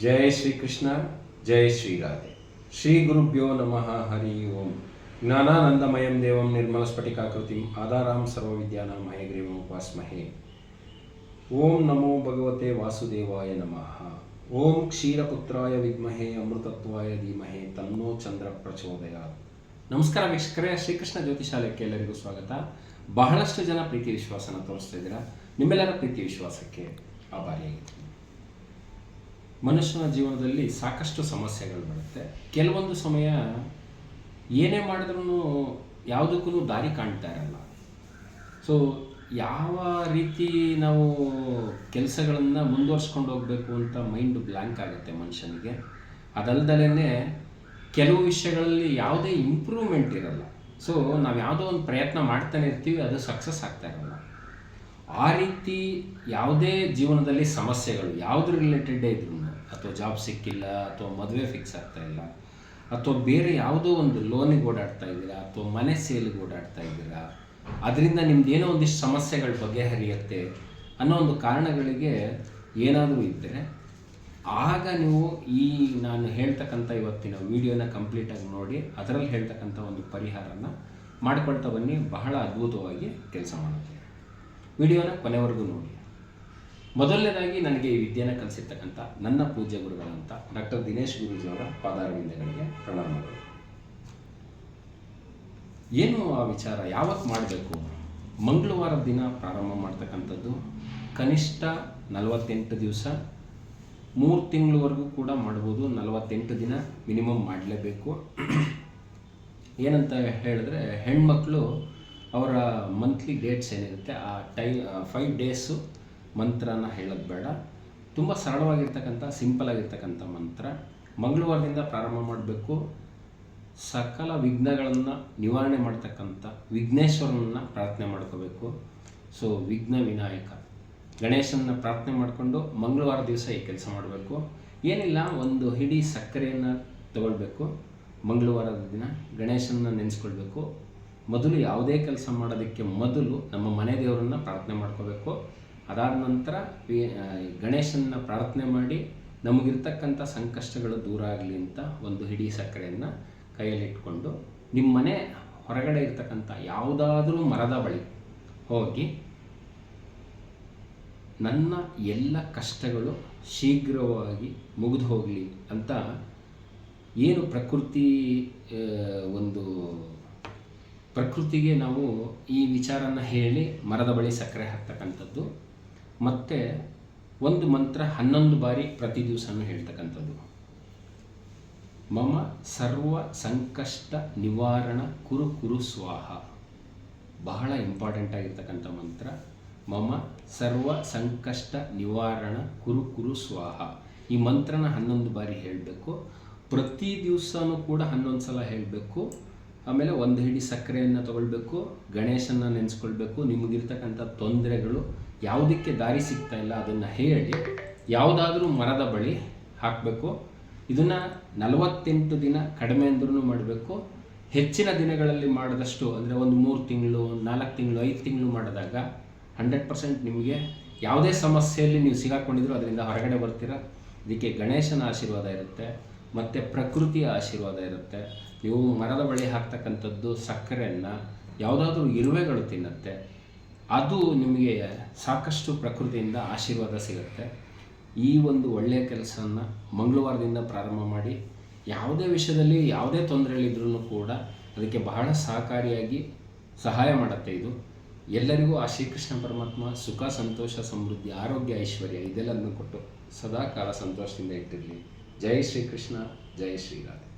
ಜಯ ಶ್ರೀಕೃಷ್ಣ ಜಯ ಶ್ರೀರಾಧೆ. ಶ್ರೀ ಗುರುಭ್ಯೋ ನಮಃ, ಹರಿ ಓಂ. ಜ್ಞಾನಾನಂದಮಯಂ ದೇವಂ ನಿರ್ಮಲ ಸ್ಫಟಿಕಾಕೃತಿಂ ಆಧಾರಾಂ ಸರ್ವವಿದ್ಯಾನಾಂ ಹಯಗ್ರೀವಂ ಉಪಾಸ್ಮಹೇ. ಓಂ ನಮೋ ಭಗವತೆ ವಾಸುದೇವಾಯ ನಮಃ. ಓಂ ಕ್ಷೀರಪುತ್ರಾಯ ವಿದ್ಮಹೇ, ಅಮೃತತ್ವಾಯ ಧೀಮಹೇ, ತನ್ನೋ ಚಂದ್ರ ಪ್ರಚೋದಯ ನಮಸ್ಕಾರ ವೀಕ್ಷಕರೇ, ಶ್ರೀಕೃಷ್ಣ ಜ್ಯೋತಿಷಾಲಯಕ್ಕೆ ಎಲ್ಲರಿಗೂ ಸ್ವಾಗತ. ಬಹಳಷ್ಟು ಜನ ಪ್ರೀತಿ ವಿಶ್ವಾಸನ ತೋರಿಸ್ತಾ ಇದ್ದೀರಾ. ನಿಮ್ಮೆಲ್ಲರ ಪ್ರೀತಿ ವಿಶ್ವಾಸಕ್ಕೆ ಆಭಾರಿಯಾಗಿದ್ದೀನಿ. ಮನುಷ್ಯನ ಜೀವನದಲ್ಲಿ ಸಾಕಷ್ಟು ಸಮಸ್ಯೆಗಳು ಬರುತ್ತೆ. ಕೆಲವೊಂದು ಸಮಯ ಏನೇ ಮಾಡಿದ್ರೂ ಯಾವುದಕ್ಕೂ ದಾರಿ ಕಾಣ್ತಾ ಇರಲ್ಲ. ಸೊ ಯಾವ ರೀತಿ ನಾವು ಕೆಲಸಗಳನ್ನು ಮುಂದುವರ್ಸ್ಕೊಂಡು ಹೋಗಬೇಕು ಅಂತ ಮೈಂಡ್ ಬ್ಲ್ಯಾಂಕ್ ಆಗುತ್ತೆ ಮನುಷ್ಯನಿಗೆ. ಅದಲ್ದಲೇ ಕೆಲವು ವಿಷಯಗಳಲ್ಲಿ ಯಾವುದೇ ಇಂಪ್ರೂವ್ಮೆಂಟ್ ಇರಲ್ಲ. ಸೊ ನಾವು ಯಾವುದೋ ಒಂದು ಪ್ರಯತ್ನ ಮಾಡ್ತಾನೆ ಇರ್ತೀವಿ, ಅದು ಸಕ್ಸಸ್ ಆಗ್ತಾ ಇರಲ್ಲ. ಆ ರೀತಿ ಯಾವುದೇ ಜೀವನದಲ್ಲಿ ಸಮಸ್ಯೆಗಳು, ಯಾವ್ದು ರಿಲೇಟೆಡೇ ಇದ್ರು ಅಥವಾ ಜಾಬ್ ಸಿಕ್ಕಿಲ್ಲ ಅಥವಾ ಮದುವೆ ಫಿಕ್ಸ್ ಆಗ್ತಾ ಇಲ್ಲ, ಅಥವಾ ಬೇರೆ ಯಾವುದೋ ಒಂದು ಲೋನಿಗೆ ಓಡಾಡ್ತಾ ಇದ್ದೀರಾ, ಅಥವಾ ಮನೆ ಸೇಲ್ಗೆ ಓಡಾಡ್ತಾ ಇದ್ದೀರಾ, ಅದರಿಂದ ನಿಮ್ದು ಏನೋ ಒಂದಿಷ್ಟು ಸಮಸ್ಯೆಗಳ ಬಗೆಹರಿಯುತ್ತೆ ಅನ್ನೋ ಒಂದು ಕಾರಣಗಳಿಗೆ ಏನಾದರೂ ಇದ್ದರೆ ಆಗ ನೀವು ಈ ನಾನು ಹೇಳ್ತಕ್ಕಂಥ ಇವತ್ತಿನ ವಿಡಿಯೋನ ಕಂಪ್ಲೀಟಾಗಿ ನೋಡಿ ಅದರಲ್ಲಿ ಹೇಳ್ತಕ್ಕಂಥ ಒಂದು ಪರಿಹಾರನ ಮಾಡ್ಕೊಳ್ತಾ ಬನ್ನಿ. ಬಹಳ ಅದ್ಭುತವಾಗಿ ಕೆಲಸ ಮಾಡುತ್ತೆ. ವಿಡಿಯೋನ ಕೊನೆವರೆಗೂ ನೋಡಿ. ಮೊದಲನೇದಾಗಿ ನನಗೆ ಈ ವಿದ್ಯೆನ ಕಲಿಸಿರ್ತಕ್ಕಂಥ ನನ್ನ ಪೂಜ್ಯ ಗುರುಗಳಂತ ಡಾಕ್ಟರ್ ದಿನೇಶ್ ಗುರೂಜಿಯವರ ಪಾದಾರವಿಂದಗಳಿಗೆ ಪ್ರಣಾಮಗಳು ಏನು ಆ ವಿಚಾರ? ಯಾವತ್ತು ಮಾಡಬೇಕು? ಮಂಗಳವಾರ ದಿನ ಪ್ರಾರಂಭ ಮಾಡ್ತಕ್ಕಂಥದ್ದು ಕನಿಷ್ಠ ನಲವತ್ತೆಂಟು ದಿವಸ. ಮೂರು ತಿಂಗಳವರೆಗೂ ಕೂಡ ಮಾಡ್ಬೋದು. ನಲವತ್ತೆಂಟು ದಿನ ಮಿನಿಮಮ್ ಮಾಡಲೇಬೇಕು. ಏನಂತ ಹೇಳಿದ್ರೆ ಹೆಣ್ಮಕ್ಳು ಅವರ ಮಂತ್ಲಿ ಡೇಟ್ಸ್ ಏನಿರುತ್ತೆ, ಆ ಟೈ ಫೈವ್ ಡೇಸು ಮಂತ್ರನ ಹೇಳೋದು ಬೇಡ. ತುಂಬ ಸರಳವಾಗಿರ್ತಕ್ಕಂಥ ಸಿಂಪಲ್ ಆಗಿರ್ತಕ್ಕಂಥ ಮಂತ್ರ. ಮಂಗಳವಾರದಿಂದ ಪ್ರಾರಂಭ ಮಾಡಬೇಕು. ಸಕಲ ವಿಘ್ನಗಳನ್ನು ನಿವಾರಣೆ ಮಾಡ್ತಕ್ಕಂಥ ವಿಘ್ನೇಶ್ವರನನ್ನು ಪ್ರಾರ್ಥನೆ ಮಾಡ್ಕೋಬೇಕು. ಸೊ ವಿಘ್ನ ವಿನಾಯಕ. ಗಣೇಶನನ್ನ ಪ್ರಾರ್ಥನೆ ಮಾಡಿಕೊಂಡು ಮಂಗಳವಾರ ದಿವಸ ಈ ಕೆಲಸ ಮಾಡಬೇಕು. ಏನಿಲ್ಲ, ಒಂದು ಹಿಡಿ ಸಕ್ಕರೆಯನ್ನು ತಗೊಳ್ಬೇಕು. ಮಂಗಳವಾರದ ದಿನ ಗಣೇಶನನ್ನ ನೆನೆಸ್ಕೊಳ್ಬೇಕು. ಮೊದಲು ಯಾವುದೇ ಕೆಲಸ ಮಾಡೋದಕ್ಕೆ ಮೊದಲು ನಮ್ಮ ಮನೆ ದೇವರನ್ನು ಪ್ರಾರ್ಥನೆ ಮಾಡ್ಕೋಬೇಕು. ಅದಾದ ನಂತರ ಗಣೇಶನ ಪ್ರಾರ್ಥನೆ ಮಾಡಿ ನಮಗಿರ್ತಕ್ಕಂಥ ಸಂಕಷ್ಟಗಳು ದೂರ ಆಗಲಿ ಅಂತ ಒಂದು ಹಿಡಿ ಸಕ್ಕರೆಯನ್ನು ಕೈಯಲ್ಲಿಟ್ಕೊಂಡು ನಿಮ್ಮ ಮನೆ ಹೊರಗಡೆ ಇರ್ತಕ್ಕಂಥ ಯಾವುದಾದ್ರೂ ಮರದ ಬಳಿ ಹೋಗಿ ನನ್ನ ಎಲ್ಲ ಕಷ್ಟಗಳು ಶೀಘ್ರವಾಗಿ ಮುಗಿದು ಹೋಗಲಿ ಅಂತ ಏನು ಪ್ರಕೃತಿ ಒಂದು ಪ್ರಕೃತಿಗೆ ನಾವು ಈ ವಿಚಾರನ ಹೇಳಿ ಮರದ ಬಳಿ ಸಕ್ಕರೆ ಹಾಕ್ತಕ್ಕಂಥದ್ದು ಮತ್ತು ಒಂದು ಮಂತ್ರ ಹನ್ನೊಂದು ಬಾರಿ ಪ್ರತಿ ದಿವಸನೂ ಹೇಳ್ತಕ್ಕಂಥದ್ದು. ಮಮ ಸರ್ವ ಸಂಕಷ್ಟ ನಿವಾರಣ ಕುರು ಕುರು ಸ್ವಾಹ. ಬಹಳ ಇಂಪಾರ್ಟೆಂಟ್ ಆಗಿರ್ತಕ್ಕಂಥ ಮಂತ್ರ. ಮಮ ಸರ್ವ ಸಂಕಷ್ಟ ನಿವಾರಣ ಕುರು ಕುರು ಸ್ವಾಹ. ಈ ಮಂತ್ರನ ಹನ್ನೊಂದು ಬಾರಿ ಹೇಳಬೇಕು. ಪ್ರತಿ ದಿವಸನೂ ಕೂಡ ಹನ್ನೊಂದು ಸಲ ಹೇಳಬೇಕು. ಆಮೇಲೆ ಒಂದು ಹಿಡಿ ಸಕ್ಕರೆಯನ್ನು ತಗೊಳ್ಬೇಕು ಗಣೇಶನ ನೆನೆಸ್ಕೊಳ್ಬೇಕು, ನಿಮಗಿರ್ತಕ್ಕಂಥ ತೊಂದರೆಗಳು, ಯಾವುದಕ್ಕೆ ದಾರಿ ಸಿಗ್ತಾ ಇಲ್ಲ ಅದನ್ನು ಹೇಳಿ, ಯಾವುದಾದ್ರೂ ಮರದ ಬಳಿ ಹಾಕಬೇಕು. ಇದನ್ನು ನಲವತ್ತೆಂಟು ದಿನ ಕಡಿಮೆ ಅಂದ್ರೂ ಮಾಡಬೇಕು. ಹೆಚ್ಚಿನ ದಿನಗಳಲ್ಲಿ ಮಾಡಿದಷ್ಟು, ಅಂದರೆ ಒಂದು ಮೂರು ತಿಂಗಳು ನಾಲ್ಕು ತಿಂಗಳು, ಐದು ತಿಂಗಳು ಮಾಡಿದಾಗ ಹಂಡ್ರೆಡ್ ಪರ್ಸೆಂಟ್ ನಿಮಗೆ ಯಾವುದೇ ಸಮಸ್ಯೆಯಲ್ಲಿ ನೀವು ಸಿಗಾಕೊಂಡಿದ್ರು ಅದರಿಂದ ಹೊರಗಡೆ ಬರ್ತೀರಾ. ಇದಕ್ಕೆ ಗಣೇಶನ ಆಶೀರ್ವಾದ ಇರುತ್ತೆ. ಮತ್ತು ಪ್ರಕೃತಿಯ ಆಶೀರ್ವಾದ ಇರುತ್ತೆ. ನೀವು ಮರದ ಬಳಿ ಹಾಕ್ತಕ್ಕಂಥದ್ದು ಸಕ್ಕರೆಯನ್ನು ಯಾವುದಾದ್ರೂ ಇರುವೆಗಳು ತಿನ್ನುತ್ತೆ. ಅದು ನಿಮಗೆ ಸಾಕಷ್ಟು ಪ್ರಕೃತಿಯಿಂದ ಆಶೀರ್ವಾದ ಸಿಗುತ್ತೆ. ಈ ಒಂದು ಒಳ್ಳೆಯ ಕೆಲಸವನ್ನು ಮಂಗಳವಾರದಿಂದ ಪ್ರಾರಂಭ ಮಾಡಿ, ಯಾವುದೇ ವಿಷಯದಲ್ಲಿ ಯಾವುದೇ ತೊಂದರೆಗಳಿದ್ರೂ ಕೂಡ ಅದಕ್ಕೆ ಬಹಳ ಸಹಕಾರಿಯಾಗಿ ಸಹಾಯ ಮಾಡುತ್ತೆ ಇದು. ಎಲ್ಲರಿಗೂ ಆ ಶ್ರೀಕೃಷ್ಣ ಪರಮಾತ್ಮ ಸುಖ, ಸಂತೋಷ, ಸಮೃದ್ಧಿ, ಆರೋಗ್ಯ, ಐಶ್ವರ್ಯ ಇದೆಲ್ಲದನ್ನು ಕೊಟ್ಟು ಸದಾ ಕಾಲ ಸಂತೋಷದಿಂದ ಇಟ್ಟಿರಲಿ. ಜೈ ಶ್ರೀಕೃಷ್ಣ ಜೈ ಶ್ರೀರಾಧೆ